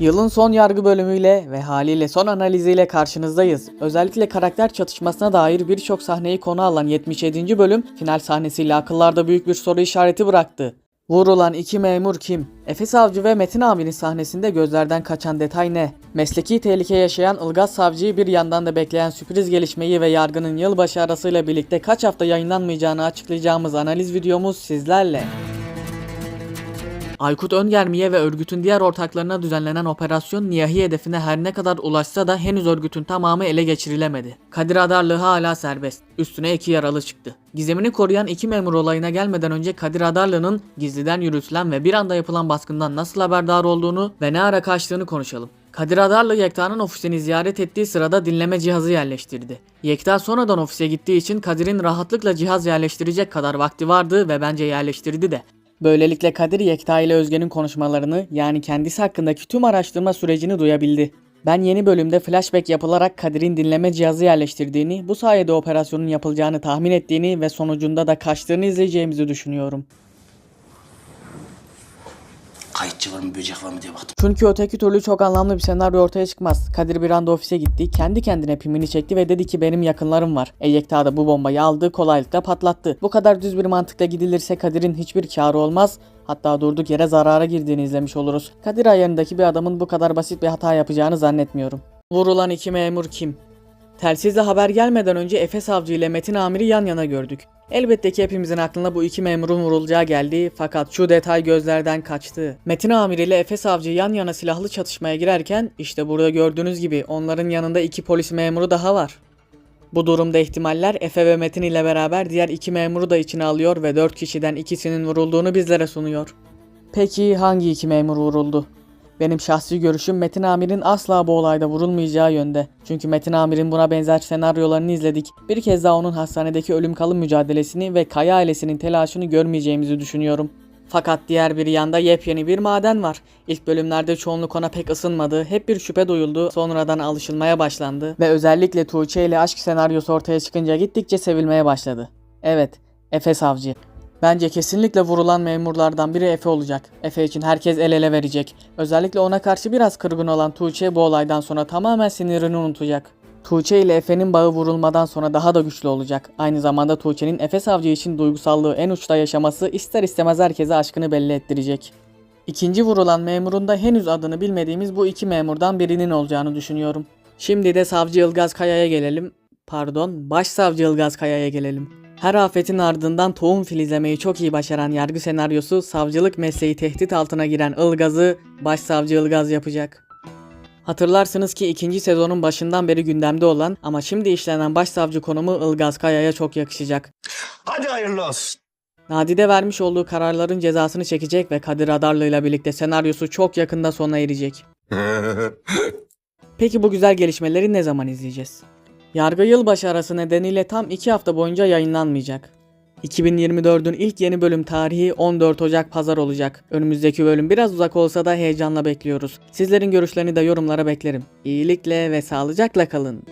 Yılın son yargı bölümüyle ve haliyle son analiziyle karşınızdayız. Özellikle karakter çatışmasına dair birçok sahneyi konu alan 77. bölüm final sahnesiyle akıllarda büyük bir soru işareti bıraktı. Vurulan iki memur kim? Efe Savcı ve Metin Amir'in sahnesinde gözlerden kaçan detay ne? Mesleki tehlike yaşayan Ilgaz Savcı'yı bir yandan da bekleyen sürpriz gelişmeyi ve yargının yılbaşı arasıyla birlikte kaç hafta yayınlanmayacağını açıklayacağımız analiz videomuz sizlerle. Aykut Öngermi'ye ve örgütün diğer ortaklarına düzenlenen operasyon Niyahi hedefine her ne kadar ulaşsa da henüz örgütün tamamı ele geçirilemedi. Kadir Adarlı hala serbest. Üstüne iki yaralı çıktı. Gizemini koruyan iki memur olayına gelmeden önce Kadir Adarlı'nın gizliden yürütülen ve bir anda yapılan baskından nasıl haberdar olduğunu ve ne ara kaçtığını konuşalım. Kadir Adarlı Yekta'nın ofisini ziyaret ettiği sırada dinleme cihazı yerleştirdi. Yekta sonradan ofise gittiği için Kadir'in rahatlıkla cihaz yerleştirecek kadar vakti vardı ve bence yerleştirdi de. Böylelikle Kadir Yekta ile Özge'nin konuşmalarını yani kendisi hakkındaki tüm araştırma sürecini duyabildi. Ben yeni bölümde flashback yapılarak Kadir'in dinleme cihazı yerleştirdiğini, bu sayede operasyonun yapılacağını tahmin ettiğini ve sonucunda da kaçtığını izleyeceğimizi düşünüyorum. Kayıtçı var mı, böcek var mı diye baktım. Çünkü öteki türlü çok anlamlı bir senaryo ortaya çıkmaz. Kadir bir anda ofise gitti, kendi kendine pimini çekti ve dedi ki benim yakınlarım var. E Yekta da bu bombayı aldı, kolaylıkla patlattı. Bu kadar düz bir mantıkla gidilirse Kadir'in hiçbir karı olmaz. Hatta durduk yere zarara girdiğini izlemiş oluruz. Kadir ayarındaki bir adamın bu kadar basit bir hata yapacağını zannetmiyorum. Vurulan iki memur kim? Telsizle haber gelmeden önce Efe Savcı ile Metin Amir'i yan yana gördük. Elbette ki hepimizin aklına bu iki memurun vurulacağı geldi fakat şu detay gözlerden kaçtı. Metin Amir ile Efe Savcı yan yana silahlı çatışmaya girerken işte burada gördüğünüz gibi onların yanında iki polis memuru daha var. Bu durumda ihtimaller Efe ve Metin ile beraber diğer iki memuru da içine alıyor ve 4 kişiden ikisinin vurulduğunu bizlere sunuyor. Peki hangi iki memur vuruldu? Benim şahsi görüşüm Metin Amir'in asla bu olayda vurulmayacağı yönde. Çünkü Metin Amir'in buna benzer senaryolarını izledik. Bir kez daha onun hastanedeki ölüm kalım mücadelesini ve Kaya ailesinin telaşını görmeyeceğimizi düşünüyorum. Fakat diğer bir yanda yepyeni bir maden var. İlk bölümlerde çoğunluk ona pek ısınmadı, hep bir şüphe duyuldu, sonradan alışılmaya başlandı ve özellikle Tuğçe ile aşk senaryosu ortaya çıkınca gittikçe sevilmeye başladı. Evet, Efe Savcı. Bence kesinlikle vurulan memurlardan biri Efe olacak. Efe için herkes el ele verecek. Özellikle ona karşı biraz kırgın olan Tuğçe bu olaydan sonra tamamen sinirini unutacak. Tuğçe ile Efe'nin bağı vurulmadan sonra daha da güçlü olacak. Aynı zamanda Tuğçe'nin Efe Savcı için duygusallığı en uçta yaşaması ister istemez herkese aşkını belli ettirecek. İkinci vurulan memurun da henüz adını bilmediğimiz bu iki memurdan birinin olacağını düşünüyorum. Şimdi de Savcı Ilgaz Kaya'ya gelelim. Pardon, Başsavcı Ilgaz Kaya'ya gelelim. Her afetin ardından tohum filizlemeyi çok iyi başaran yargı senaryosu savcılık mesleği tehdit altına giren Ilgaz'ı Başsavcı Ilgaz yapacak. Hatırlarsınız ki ikinci sezonun başından beri gündemde olan ama şimdi işlenen başsavcı konumu Ilgaz Kaya'ya çok yakışacak. Hadi hayırlı olsun. Nadide vermiş olduğu kararların cezasını çekecek ve Kadir Adarlı ile birlikte senaryosu çok yakında sona erecek. Peki bu güzel gelişmeleri ne zaman izleyeceğiz? Yargı yılbaşı arası nedeniyle tam 2 hafta boyunca yayınlanmayacak. 2024'ün ilk yeni bölüm tarihi 14 Ocak pazar olacak. Önümüzdeki bölüm biraz uzak olsa da heyecanla bekliyoruz. Sizlerin görüşlerini de yorumlara beklerim. İyilikle ve sağlıcakla kalın.